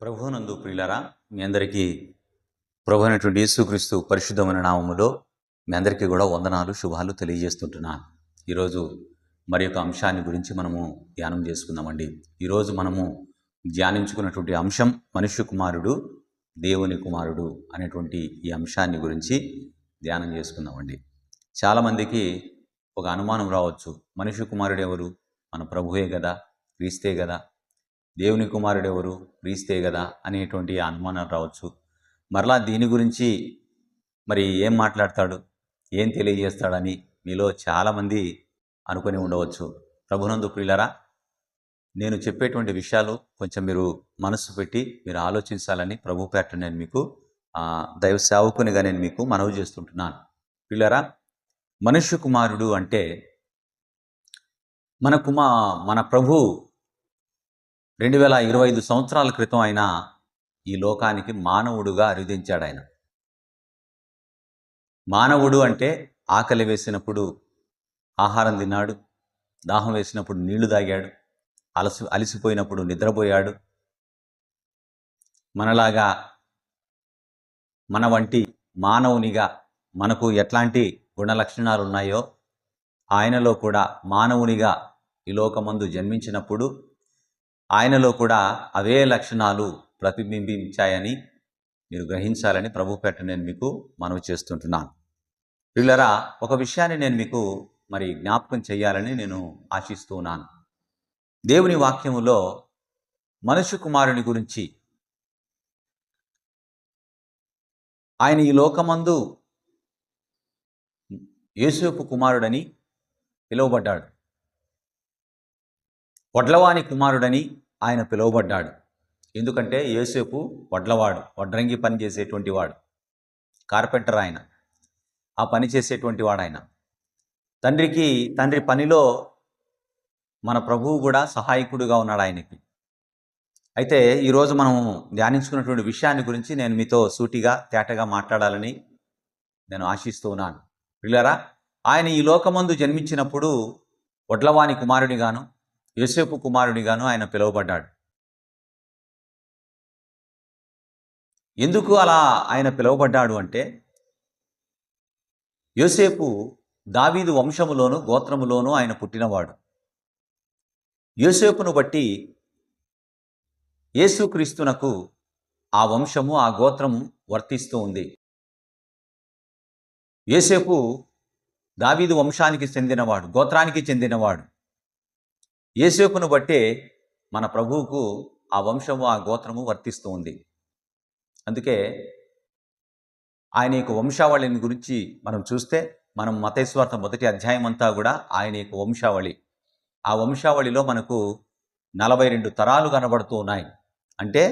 ప్రభునందు ప్రియులరా మీ అందరికీ ప్రభు అయినటువంటి యేసుక్రీస్తు పరిశుద్ధమైన నామములో మీ అందరికీ కూడా వందనాలు శుభాలు తెలియజేస్తుంటున్నాను. ఈరోజు మరి యొక్క అంశాన్ని గురించి మనము ధ్యానం చేసుకుందామండి. ఈరోజు మనము ధ్యానించుకున్నటువంటి అంశం మనుష్య కుమారుడు దేవుని కుమారుడు అనేటువంటి ఈ అంశాన్ని గురించి ధ్యానం చేసుకుందామండి. చాలామందికి ఒక అనుమానం రావచ్చు. మనుష్య కుమారుడు ఎవరు? మన ప్రభువే కదా క్రీస్తే కదా దేవుని కుమారుడు ఎవరు క్రీస్తే కదా అనేటువంటి అనుమానం రావచ్చు. మరలా దీని గురించి మరి ఏం మాట్లాడతాడు? ఏం తెలియజేస్తాడని మీలో చాలామంది అనుకొని ఉండవచ్చు. ప్రభునందు ప్రియులరా నేను చెప్పేటువంటి విషయాలు కొంచెం మీరు మనసు పెట్టి మీరు ఆలోచించాలని ప్రభు పేట నేను మీకు దైవ సేవకునిగా నేను మీకు మనవి చేస్తుంటున్నాను. పిల్లరా మనుష్య కుమారుడు అంటే మన కుమా మన ప్రభు రెండు వేల ఇరవై ఐదు సంవత్సరాల క్రితం ఆయన ఈ లోకానికి మానవుడుగా అరుదించాడు ఆయన. మానవుడు అంటే ఆకలి వేసినప్పుడు ఆహారం తిన్నాడు దాహం వేసినప్పుడు నీళ్ళు తాగాడు అలసి అలసిపోయినప్పుడు నిద్రపోయాడు. మనలాగా మన వంటి మానవునిగా మనకు ఎట్లాంటి గుణ లక్షణాలు ఉన్నాయో ఆయనలో కూడా మానవునిగా ఈ లోకమందు జన్మించినప్పుడు ఆయనలో కూడా అవే లక్షణాలు ప్రతిబింబించాయని మీరు గ్రహించాలని ప్రభు పెట్ట నేను మీకు మనవి చేస్తుంటున్నాను. పిల్లరా ఒక విషయాన్ని నేను మీకు మరి జ్ఞాపకం చేయాలని నేను ఆశిస్తూ ఉన్నాను. దేవుని వాక్యములో మనుషు కుమారుని గురించి. ఆయన ఈ లోకమందు యేసుపు కుమారుడని పిలువబడ్డాడు. వడ్లవాని కుమారుడని ఆయన పిలువబడ్డాడు. ఎందుకంటే యేసేపు వడ్లవాడు వడ్రంగి పని చేసేటువంటి వాడు కార్పెంటర్ ఆయన. ఆ పని చేసేటువంటి వాడు ఆయన తండ్రికి తండ్రి పనిలో మన ప్రభువు కూడా సహాయకుడుగా ఉన్నాడు ఆయనకి. అయితే ఈరోజు మనం ధ్యానించుకున్నటువంటి విషయాన్ని గురించి నేను మీతో సూటిగా తేటగా మాట్లాడాలని నేను ఆశిస్తూ ఉన్నాను. పిల్లరా ఆయన ఈ లోకమందు జన్మించినప్పుడు వడ్లవాని కుమారుడిగాను యోసేపు కుమారుడిగాను ఆయన పిలువబడ్డాడు. ఎందుకు అలా ఆయన పిలువబడ్డాడు అంటే యోసేపు దావీదు వంశములోను గోత్రములోను ఆయన పుట్టినవాడు. యోసేపును బట్టి యేసుక్రీస్తునకు ఆ వంశము ఆ గోత్రము వర్తిస్తూ ఉంది. యోసేపు దావీదు వంశానికి చెందినవాడు గోత్రానికి చెందినవాడు. యేసేపును బట్టే మన ప్రభువుకు ఆ వంశము ఆ గోత్రము వర్తిస్తూ ఉంది. అందుకే ఆయన యొక్క వంశావళిని గురించి మనం చూస్తే మనం మతేశ్వార్త మొదటి అధ్యాయం అంతా కూడా ఆయన యొక్క వంశావళి. ఆ వంశావళిలో మనకు నలభై రెండు తరాలు కనబడుతూ ఉన్నాయి. అంటే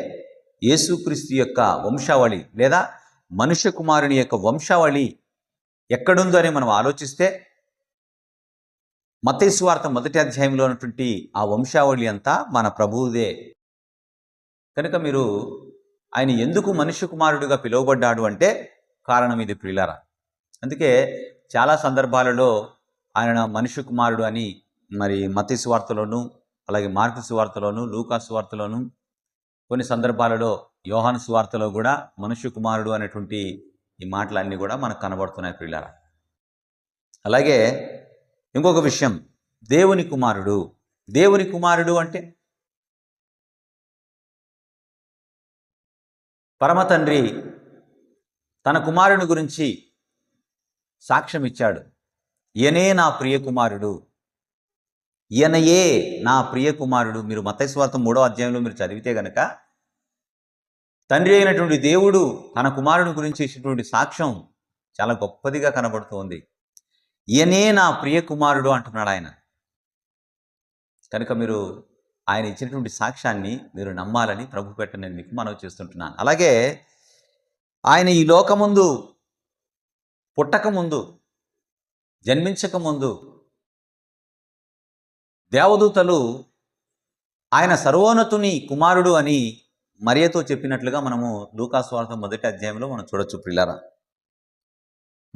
యేసుక్రీస్తు యొక్క వంశావళి లేదా మనుష్య కుమారుని యొక్క వంశావళి ఎక్కడుందో అని మనం ఆలోచిస్తే మతేశ్వార్త మొదటి అధ్యాయంలో ఉన్నటువంటి ఆ వంశావళి అంతా మన ప్రభువుదే. కనుక మీరు ఆయన ఎందుకు మనుష్య కుమారుడిగా పిలువబడ్డాడు అంటే కారణం ఇది ప్రియులారా. అందుకే చాలా సందర్భాలలో ఆయన మనుష్య కుమారుడు అని మరి మతి సువార్తలోను అలాగే మార్కు సువార్తలోను లూకా సువార్తలోను కొన్ని సందర్భాలలో యోహాను సువార్తలో కూడా మనుష్య కుమారుడు అనేటువంటి ఈ మాటలన్నీ కూడా మనకు కనబడుతున్నాయి ప్రియులారా. అలాగే ఇంకొక విషయం. దేవుని కుమారుడు. దేవుని కుమారుడు అంటే? పరమతండ్రి తన కుమారుని గురించి సాక్ష్యం ఇచ్చాడు. ఈయనే నా ప్రియ కుమారుడు. ఈయనయే నా ప్రియ కుమారుడు. మీరు మతస్వార్థం మూడో అధ్యాయంలో మీరు చదివితే గనక తండ్రి అయినటువంటి దేవుడు తన కుమారుని గురించి ఇచ్చినటువంటి సాక్ష్యం చాలా గొప్పదిగా కనబడుతోంది. ఈయనే నా ప్రియ కుమారుడు అంటున్నాడు ఆయన. కనుక మీరు ఆయన ఇచ్చినటువంటి సాక్ష్యాన్ని మీరు నమ్మాలని ప్రభు పెట్ట నేను మీకు మనవి చేస్తుంటున్నాను. అలాగే ఆయన ఈ లోకముందు పుట్టకముందు జన్మించకముందు దేవదూతలు ఆయన సర్వోన్నతుని కుమారుడు అని మరియతో చెప్పినట్లుగా మనము లూకాస్వార్థం మొదటి అధ్యాయంలో మనం చూడొచ్చు ప్రిలారా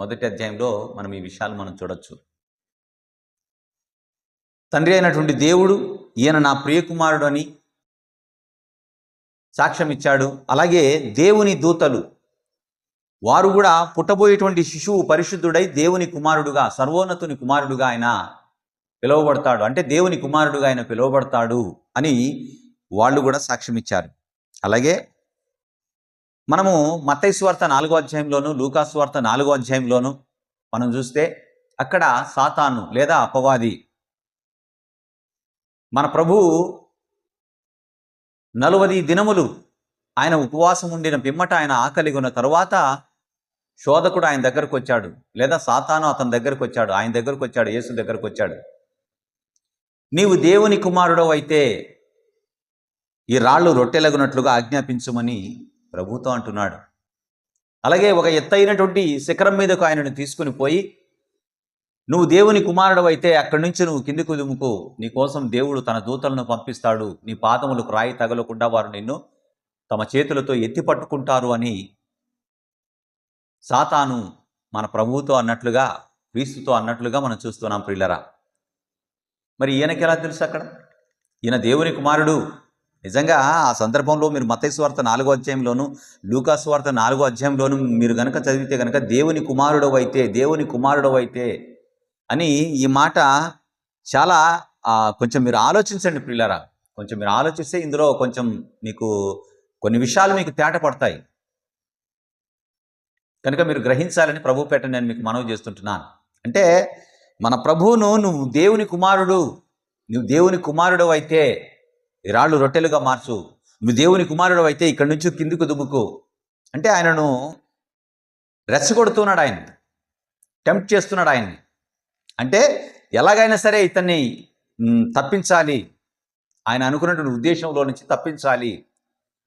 మొదటి అధ్యాయంలో మనం ఈ విషయాలు మనం చూడొచ్చు. తండ్రి అయినటువంటి దేవుడు ఈయన నా ప్రియకుమారుడు అని సాక్ష్యం ఇచ్చాడు. అలాగే దేవుని దూతలు వారు కూడా పుట్టబోయేటువంటి శిశువు పరిశుద్ధుడై దేవుని కుమారుడుగా సర్వోన్నతుని కుమారుడుగా ఆయన పిలువబడతాడు. అంటే దేవుని కుమారుడుగా ఆయన పిలువబడతాడు అని వాళ్ళు కూడా సాక్ష్యం ఇచ్చారు. అలాగే మనము మతైస్వార్త నాలుగో అధ్యాయంలోను లూకాస్వార్త నాలుగో అధ్యాయంలోను మనం చూస్తే అక్కడ సాతాను లేదా అపవాది మన ప్రభువు నలువది దినములు ఆయన ఉపవాసం ఉండిన పిమ్మట ఆయన ఆకలిగొన్న తరువాత శోధకుడు ఆయన దగ్గరకు వచ్చాడు లేదా సాతాను అతని దగ్గరకు వచ్చాడు ఆయన దగ్గరకు వచ్చాడు యేసు దగ్గరకు వచ్చాడు. నీవు దేవుని కుమారుడు అయితే ఈ రాళ్ళు రొట్టెలగునట్లుగా ఆజ్ఞాపించమని ప్రభుతో అంటున్నాడు. అలాగే ఒక ఎత్తైనటువంటి శిఖరం మీదకు ఆయనను తీసుకుని పోయి నువ్వు దేవుని కుమారుడు అయితే అక్కడి నుంచి నువ్వు కిందికి దుముకు నీ కోసం దేవుడు తన దూతలను పంపిస్తాడు. నీ పాదములకు రాయి తగలకుండా వారు నిన్ను తమ చేతులతో ఎత్తి పట్టుకుంటారు అని సాతాను మన ప్రభువుతో అన్నట్లుగా క్రీస్తుతో అన్నట్లుగా మనం చూస్తున్నాం ప్రిల్లరా మరి ఈయనకి ఎలా తెలుసు అక్కడ? ఈయన దేవుని కుమారుడు. నిజంగా ఆ సందర్భంలో మీరు మతేశ్వార్త నాలుగో అధ్యాయంలోను లూకాస్వార్త నాలుగో అధ్యాయంలోను మీరు గనక చదివితే గనక దేవుని కుమారుడు అయితే దేవుని కుమారుడు అయితే అని ఈ మాట చాలా కొంచెం మీరు ఆలోచించండి పిల్లరా కొంచెం మీరు ఆలోచిస్తే ఇందులో కొంచెం మీకు కొన్ని విషయాలు మీకు తేట పడతాయి కనుక మీరు గ్రహించాలని ప్రభు పేట నేను మీకు మనవి చేస్తుంటున్నాను. అంటే మన ప్రభువును నువ్వు దేవుని కుమారుడు నువ్వు దేవుని కుమారుడు అయితే ఈ రాళ్ళు రొట్టెలుగా మార్చు. నువ్వు దేవుని కుమారుడు అయితే ఇక్కడి నుంచి కిందికి దుమ్ముకు అంటే ఆయనను రెచ్చగొడుతున్నాడు ఆయన టెంప్ట్ చేస్తున్నాడు ఆయన్ని. అంటే ఎలాగైనా సరే ఇతన్ని తప్పించాలి. ఆయన అనుకున్నటువంటి ఉద్దేశంలో నుంచి తప్పించాలి.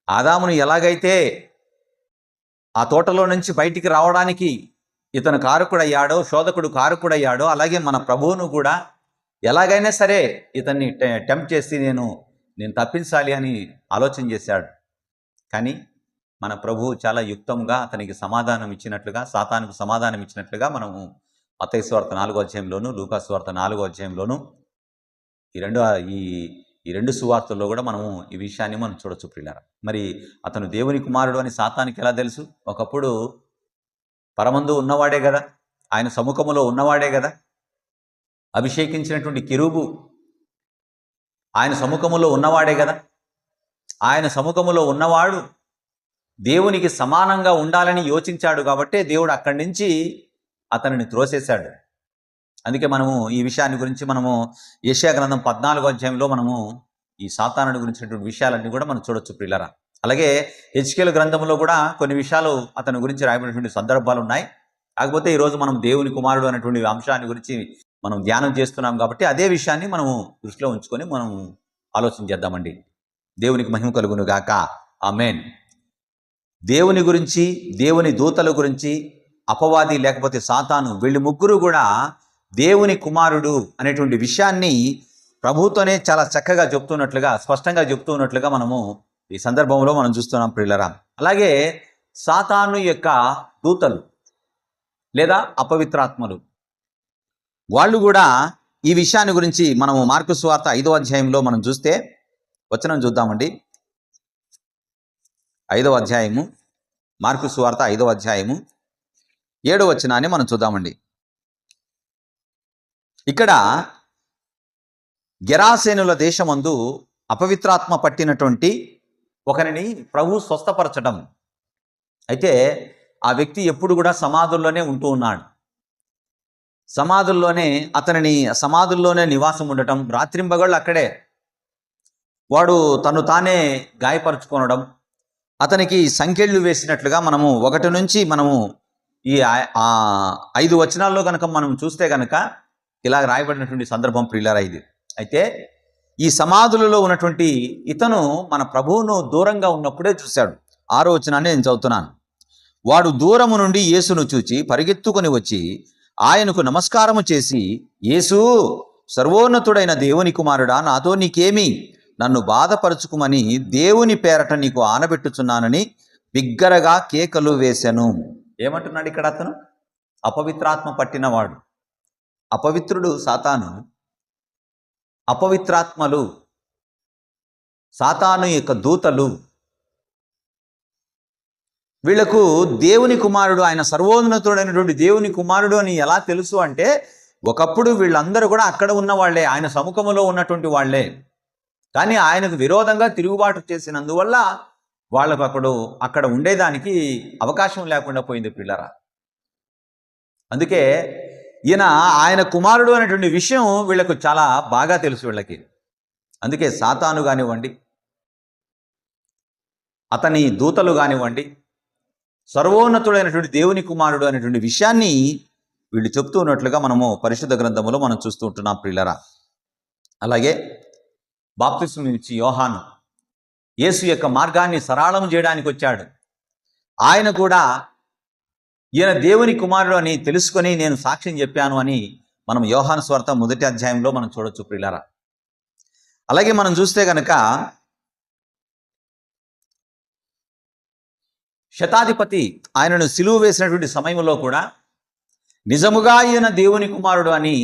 ఆదామును ఎలాగైతే ఆ తోటలో నుంచి బయటికి రావడానికి ఇతను కారకుడయ్యాడో శోధకుడు కారకుడయ్యాడో అలాగే మన ప్రభువును కూడా ఎలాగైనా సరే ఇతన్ని టెంప్ట్ చేసి నేను నేను తప్పించాలి అని ఆలోచన చేశాడు. కానీ మన ప్రభువు చాలా యుక్తంగా అతనికి సమాధానం ఇచ్చినట్లుగా సాతానికి సమాధానం ఇచ్చినట్లుగా మనము మత్తయి స్వార్త నాలుగో అధ్యాయంలోను లూకా నాలుగో అధ్యాయంలోను ఈ రెండు ఈ ఈ రెండు సువార్తల్లో కూడా మనము ఈ విషయాన్ని మనం చూడొచ్చు ప్రియులారా. మరి అతను దేవుని కుమారుడు అని సాతానికి ఎలా తెలుసు? ఒకప్పుడు పరమందు ఉన్నవాడే కదా ఆయన సముఖములో ఉన్నవాడే కదా. అభిషేకించినటువంటి కిరుబు ఆయన సముఖములో ఉన్నవాడే కదా. ఆయన సముఖములో ఉన్నవాడు దేవునికి సమానంగా ఉండాలని యోచించాడు కాబట్టే దేవుడు అక్కడి నుంచి అతనిని త్రోసేశాడు. అందుకే మనము ఈ విషయాన్ని గురించి మనము ఏషియా గ్రంథం పద్నాలుగో అధ్యాయంలో మనము ఈ సాతానుడి గురించినటువంటి విషయాలన్నీ కూడా మనం చూడొచ్చు పిల్లరా అలాగే హెచ్కేల గ్రంథంలో కూడా కొన్ని విషయాలు అతని గురించి రాయబడినటువంటి సందర్భాలు ఉన్నాయి. కాకపోతే ఈరోజు మనం దేవుని కుమారుడు అనేటువంటి అంశాన్ని గురించి మనం ధ్యానం చేస్తున్నాం కాబట్టి అదే విషయాన్ని మనము దృష్టిలో ఉంచుకొని మనం ఆలోచన చేద్దామండి. దేవునికి మహిమ కలుగును గాక. మెయిన్ దేవుని గురించి దేవుని దూతల గురించి అపవాది లేకపోతే సాతాను వీళ్ళు ముగ్గురు కూడా దేవుని కుమారుడు అనేటువంటి విషయాన్ని ప్రభుతోనే చాలా చక్కగా చెప్తున్నట్లుగా స్పష్టంగా చెప్తున్నట్లుగా మనము ఈ సందర్భంలో మనం చూస్తున్నాం ప్రిల్లరా అలాగే సాతాను యొక్క దూతలు లేదా అపవిత్రాత్మలు. వాళ్ళు కూడా ఈ విషయాన్ని గురించి మనము మార్కు స్వార్త ఐదో అధ్యాయంలో మనం చూస్తే వచనం చూద్దామండి. ఐదవ అధ్యాయము మార్కు స్వార్త ఐదవ అధ్యాయము ఏడవ వచనాన్ని మనం చూద్దామండి. ఇక్కడ గెరాసేనుల దేశమందు అపవిత్రాత్మ పట్టినటువంటి ఒకరిని ప్రభు స్వస్థపరచడం అయితే ఆ వ్యక్తి ఎప్పుడు కూడా సమాధుల్లోనే ఉంటూ ఉన్నాడు. సమాధుల్లోనే అతనిని సమాధుల్లోనే నివాసం ఉండటం రాత్రింబగళ్ళు అక్కడే. వాడు తను తానే గాయపరుచుకొనడం. అతనికి సంఖ్యళ్ళు వేసినట్లుగా మనము ఒకటి నుంచి మనము ఈ ఐదు వచనాల్లో కనుక మనం చూస్తే కనుక ఇలా రాయబడినటువంటి సందర్భం ప్రియులారా ఇది. అయితే ఈ సమాధులలో ఉన్నటువంటి ఇతను మన ప్రభువును దూరంగా ఉన్నప్పుడే చూశాడు. ఆరో వచనాన్ని నేను చదువుతున్నాను. వాడు దూరము నుండి యేసును చూచి పరిగెత్తుకొని వచ్చి ఆయనకు నమస్కారము చేసి యేసు సర్వోన్నతుడైన దేవుని కుమారుడా నాతో నీకేమి నన్ను బాధపరుచుకుమని దేవుని పేరట నీకు ఆనబెట్టుచున్నానని బిగ్గరగా కేకలు వేశాను ఏమంటున్నాడు ఇక్కడ అతను? అపవిత్రాత్మ పట్టినవాడు. అపవిత్రుడు సాతాను. అపవిత్రాత్మలు సాతాను యొక్క దూతలు. వీళ్ళకు దేవుని కుమారుడు ఆయన సర్వోన్నతుడైనటువంటి దేవుని కుమారుడు అని ఎలా తెలుసు అంటే ఒకప్పుడు వీళ్ళందరూ కూడా అక్కడ ఉన్న వాళ్ళే ఆయన సముఖములో ఉన్నటువంటి వాళ్ళే. కానీ ఆయనకు విరోధంగా తిరుగుబాటు చేసినందువల్ల వాళ్ళకు అక్కడ అక్కడ ఉండేదానికి అవకాశం లేకుండా పోయింది పిల్లరా. అందుకే ఈయన ఆయన కుమారుడు అనేటువంటి విషయం వీళ్ళకు చాలా బాగా తెలుసు వీళ్ళకి. అందుకే సాతాను కానివ్వండి అతని దూతలు కానివ్వండి సర్వోన్నతుడైనటువంటి దేవుని కుమారుడు అనేటువంటి విషయాన్ని వీళ్ళు చెప్తూ ఉన్నట్లుగా మనము పరిశుద్ధ గ్రంథములో మనం చూస్తూ ఉంటున్నాం ప్రియులరా. అలాగే బాప్తిస్మ ఇచ్చి యోహాను. యేసు యొక్క మార్గాన్ని సరళం చేయడానికి వచ్చాడు. ఆయన కూడా ఈయన దేవుని కుమారుడు అని తెలుసుకొని నేను సాక్ష్యం చెప్పాను అని మనం యోహాను స్వార్థ మొదటి అధ్యాయంలో మనం చూడొచ్చు ప్రిల్లరా అలాగే మనం చూస్తే కనుక శతాధిపతి ఆయనను సిలువ వేసినటువంటి సమయంలో కూడా నిజముగా ఈయన దేవుని కుమారుడు అని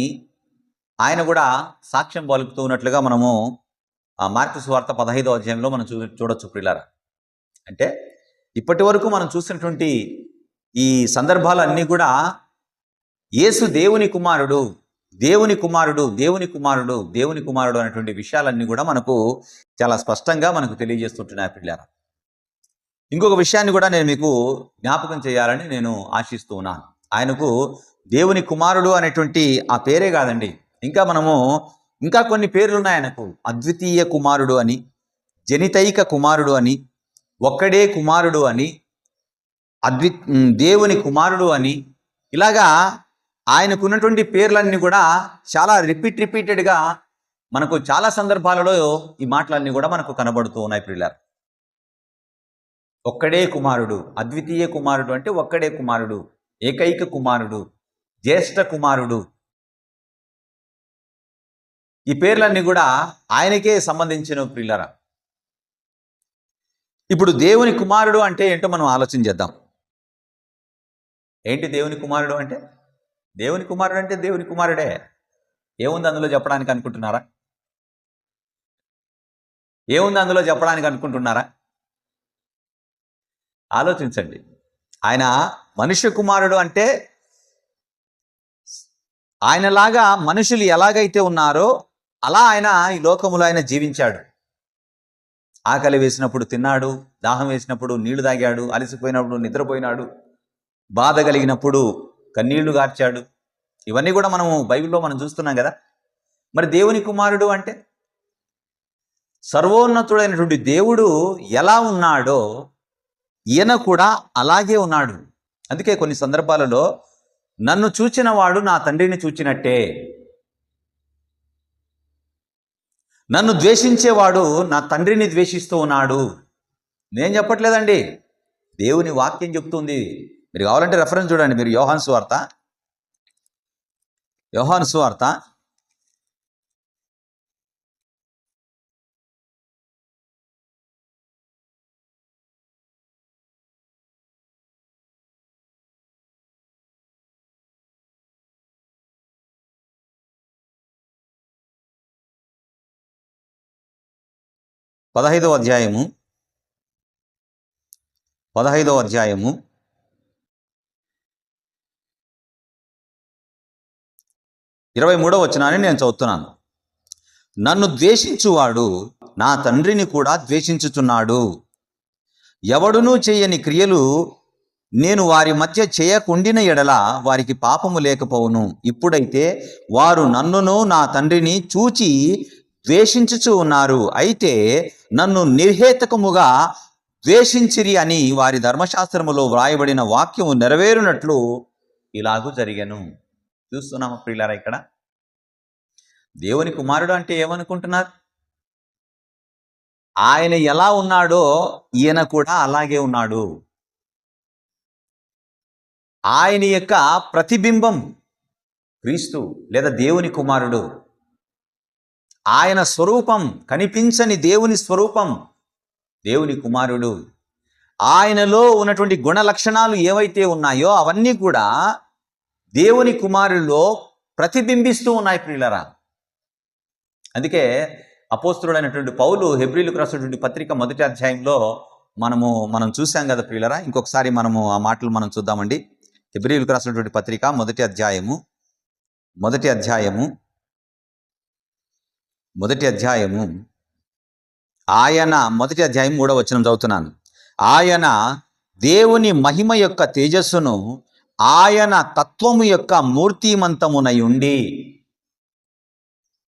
ఆయన కూడా సాక్ష్యం పలుకుతూ ఉన్నట్లుగా మనము ఆ మార్కు వార్త పదహైదో అధ్యాయంలో మనం చూ చూడొచ్చు ప్రిలారా అంటే ఇప్పటి వరకు మనం చూసినటువంటి ఈ సందర్భాలన్నీ కూడా యేసు దేవుని కుమారుడు దేవుని కుమారుడు దేవుని కుమారుడు దేవుని కుమారుడు అనేటువంటి విషయాలన్నీ కూడా మనకు చాలా స్పష్టంగా మనకు తెలియజేస్తుంటున్నాయి పిల్లారా ఇంకొక విషయాన్ని కూడా నేను మీకు జ్ఞాపకం చేయాలని నేను ఆశిస్తూ ఉన్నాను. ఆయనకు దేవుని కుమారుడు అనేటువంటి ఆ పేరే కాదండి. ఇంకా మనము ఇంకా కొన్ని పేర్లు ఉన్నాయి ఆయనకు. అద్వితీయ కుమారుడు అని జనితైక కుమారుడు అని ఒక్కడే కుమారుడు అని అద్వి దేవుని కుమారుడు అని ఇలాగా ఆయనకున్నటువంటి పేర్లన్నీ కూడా చాలా రిపీట్ రిపీటెడ్గా మనకు చాలా సందర్భాలలో ఈ మాటలన్నీ కూడా మనకు కనబడుతూ ఉన్నాయి ప్రియులారు. ఒక్కడే కుమారుడు అద్వితీయ కుమారుడు అంటే ఒక్కడే కుమారుడు ఏకైక కుమారుడు జ్యేష్ఠ కుమారుడు. ఈ పేర్లన్నీ కూడా ఆయనకే సంబంధించిన ప్రిల్లరా ఇప్పుడు దేవుని కుమారుడు అంటే ఏంటో మనం ఆలోచన చేద్దాం. ఏంటి దేవుని కుమారుడు అంటే? దేవుని కుమారుడు అంటే దేవుని కుమారుడే. ఏముంది అందులో చెప్పడానికి అనుకుంటున్నారా? ఏముంది అందులో చెప్పడానికి అనుకుంటున్నారా? ఆలోచించండి. ఆయన మనుష్య కుమారుడు అంటే ఆయనలాగా మనుషులు ఎలాగైతే ఉన్నారో అలా ఆయన ఈ లోకములో ఆయన జీవించాడు. ఆకలి వేసినప్పుడు తిన్నాడు దాహం వేసినప్పుడు నీళ్ళు తాగాడు అలసిపోయినప్పుడు నిద్రపోయినాడు బాధ కలిగినప్పుడు కన్నీళ్ళు గార్చాడు. ఇవన్నీ కూడా మనము బైబిల్లో మనం చూస్తున్నాం కదా. మరి దేవుని కుమారుడు అంటే? సర్వోన్నతుడైనటువంటి దేవుడు ఎలా ఉన్నాడో ఈయన కూడా అలాగే ఉన్నాడు. అందుకే కొన్ని సందర్భాలలో నన్ను చూచిన వాడు నా తండ్రిని చూచినట్టే. నన్ను ద్వేషించేవాడు నా తండ్రిని ద్వేషిస్తూ ఉన్నాడు. నేను చెప్పట్లేదండి. దేవుని వాక్యం చెప్తుంది. మీరు కావాలంటే రెఫరెన్స్ చూడండి. మీరు యోహాన్ సువార్త. యోహాన్ సువార్త. పదహైదవ అధ్యాయము. పదహైదవ అధ్యాయము. ఇరవై మూడవ వచనాన్ని నేను చదువుతున్నాను. నన్ను ద్వేషించువాడు నా తండ్రిని కూడా ద్వేషించుచున్నాడు. ఎవడునూ చేయని క్రియలు నేను వారి మధ్య చేయకుండిన ఎడల వారికి పాపము లేకపోవును. ఇప్పుడైతే వారు నన్నును నా తండ్రిని చూచి ద్వేషించుచు ఉన్నారు. అయితే నన్ను నిర్హేతకముగా ద్వేషించిరి అని వారి ధర్మశాస్త్రములో వ్రాయబడిన వాక్యము నెరవేరునట్లు ఇలాగూ జరిగాను. చూస్తున్నాము ప్రియులారా ఇక్కడ? దేవుని కుమారుడు అంటే ఏమనుకుంటున్నారు? ఆయన ఎలా ఉన్నాడో ఈయన కూడా అలాగే ఉన్నాడు. ఆయన యొక్క ప్రతిబింబం క్రీస్తు లేదా దేవుని కుమారుడు ఆయన స్వరూపం కనిపించని దేవుని స్వరూపం దేవుని కుమారుడు. ఆయనలో ఉన్నటువంటి గుణ లక్షణాలు ఏవైతే ఉన్నాయో అవన్నీ కూడా దేవుని కుమారుల్లో ప్రతిబింబిస్తూ ఉన్నాయి ప్రియులరా. అందుకే అపోస్తుడైనటువంటి పౌలు హెబ్రిలకు రాసినటువంటి పత్రిక మొదటి అధ్యాయంలో మనము మనం చూసాం కదా ప్రియులరా. ఇంకొకసారి మనము ఆ మాటలు మనం చూద్దామండి. హెబ్రిలకు రాసినటువంటి పత్రిక మొదటి అధ్యాయము మొదటి అధ్యాయము. మొదటి అధ్యాయము. ఆయన మొదటి అధ్యాయం మూడవ వచనం చదువుతున్నాను. ఆయన దేవుని మహిమ యొక్క తేజస్సును ఆయన తత్వము యొక్క మూర్తిమంతమునై ఉండి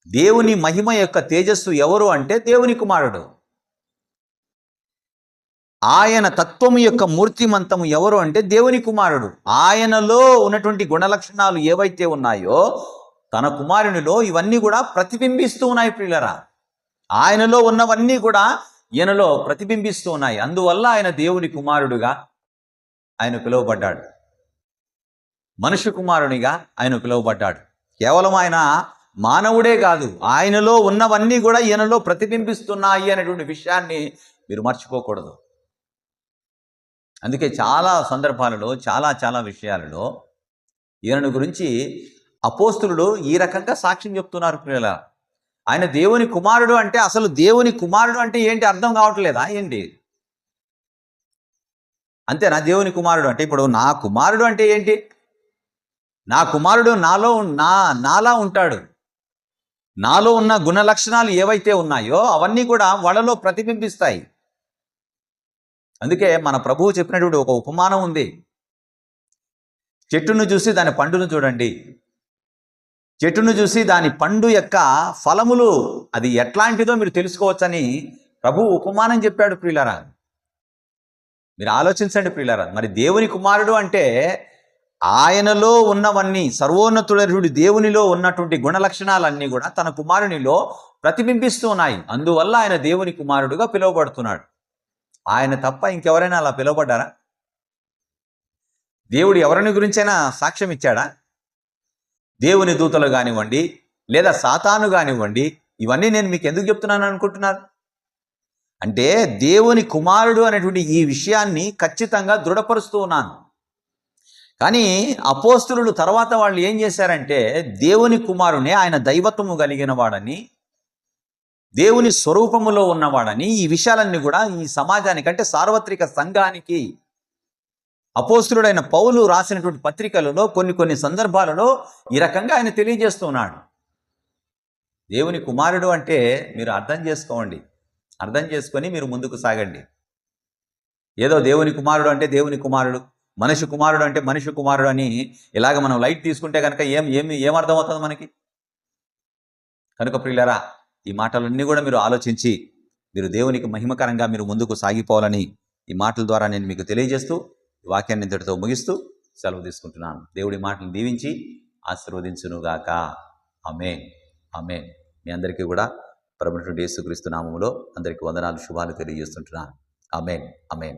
దేవుని మహిమ యొక్క తేజస్సు ఎవరు అంటే దేవుని కుమారుడు. ఆయన తత్వము యొక్క మూర్తిమంతము ఎవరు అంటే దేవుని కుమారుడు. ఆయనలో ఉన్నటువంటి గుణలక్షణాలు ఏవైతే ఉన్నాయో తన కుమారునిలో ఇవన్నీ కూడా ప్రతిబింబిస్తూ ఉన్నాయి ప్రియులరా. ఆయనలో ఉన్నవన్నీ కూడా ఈయనలో ప్రతిబింబిస్తూ ఉన్నాయి. అందువల్ల ఆయన దేవుని కుమారుడుగా ఆయన పిలువబడ్డాడు. మనుష్య కుమారునిగా ఆయన పిలువబడ్డాడు. కేవలం ఆయన మానవుడే కాదు ఆయనలో ఉన్నవన్నీ కూడా ఈయనలో ప్రతిబింబిస్తున్నాయి అనేటువంటి విషయాన్ని మీరు మర్చిపోకూడదు. అందుకే చాలా సందర్భాలలో చాలా చాలా విషయాలలో ఈయనను గురించి అపోస్తులుడు ఈ రకంగా సాక్ష్యం చెప్తున్నారు ప్రియుల. ఆయన దేవుని కుమారుడు అంటే అసలు దేవుని కుమారుడు అంటే ఏంటి అర్థం కావట్లేదా? ఏంటి? అంతేనా? దేవుని కుమారుడు అంటే ఇప్పుడు నా కుమారుడు అంటే ఏంటి? నా కుమారుడు నాలో నా నాలా ఉంటాడు. నాలో ఉన్న గుణ లక్షణాలు ఏవైతే ఉన్నాయో అవన్నీ కూడా వాళ్ళలో ప్రతిబింబిస్తాయి. అందుకే మన ప్రభువు చెప్పినటువంటి ఒక ఉపమానం ఉంది. చెట్టును చూసి దాని పండును చూడండి. చెట్టును చూసి దాని పండు యొక్క ఫలములు అది ఎట్లాంటిదో మీరు తెలుసుకోవచ్చని ప్రభు ఉపమానం చెప్పాడు ప్రియులరా. మీరు ఆలోచించండి ప్రియులరా మరి దేవుని కుమారుడు అంటే ఆయనలో ఉన్నవన్నీ సర్వోన్నతుడు దేవునిలో ఉన్నటువంటి గుణలక్షణాలన్నీ కూడా తన కుమారునిలో ప్రతిబింబిస్తూ ఉన్నాయి. అందువల్ల ఆయన దేవుని కుమారుడుగా పిలువబడుతున్నాడు. ఆయన తప్ప ఇంకెవరైనా అలా పిలువబడ్డారా? దేవుడు ఎవరిని గురించైనా సాక్ష్యం ఇచ్చాడా? దేవుని దూతలు కానివ్వండి లేదా సాతాను కానివ్వండి ఇవన్నీ నేను మీకు ఎందుకు చెప్తున్నాను అనుకుంటున్నారు? అంటే దేవుని కుమారుడు అనేటువంటి ఈ విషయాన్ని ఖచ్చితంగా దృఢపరుస్తూ ఉన్నాను. కానీ అపోస్తులు తర్వాత వాళ్ళు ఏం చేశారంటే దేవుని కుమారునే ఆయన దైవత్వము కలిగిన వాడని దేవుని స్వరూపములో ఉన్నవాడని ఈ విషయాలన్నీ కూడా ఈ సమాజానికి అంటే సార్వత్రిక సంఘానికి అపోస్తులుడైన పౌలు రాసినటువంటి పత్రికలలో కొన్ని కొన్ని సందర్భాలలో ఈ రకంగా ఆయన తెలియజేస్తున్నాడు దేవుని కుమారుడు అంటే మీరు అర్థం చేసుకోండి. అర్థం చేసుకొని మీరు ముందుకు సాగండి. ఏదో దేవుని కుమారుడు అంటే దేవుని కుమారుడు మనిషి కుమారుడు అంటే మనిషి కుమారుడు అని ఇలాగ మనం లైట్ తీసుకుంటే కనుక ఏం ఏమి ఏం అర్థమవుతుంది మనకి? కనుక ప్రియులరా ఈ మాటలన్నీ కూడా మీరు ఆలోచించి మీరు దేవునికి మహిమకరంగా మీరు ముందుకు సాగిపోవాలని ఈ మాటల ద్వారా నేను మీకు తెలియజేస్తూ వాక్యాన్ని ఇంతటితో ముగిస్తూ సెలవు తీసుకుంటున్నాను. దేవుడి మాటలు దీవించి ఆశీర్వదించునుగాక. అమేన్ అమేన్ మీ అందరికీ కూడా పరమటువంటి యేసుక్రీస్తు నామములో అందరికీ వందనాలు శుభాలు తెలియజేస్తుంటున్నాను. అమేన్ అమేన్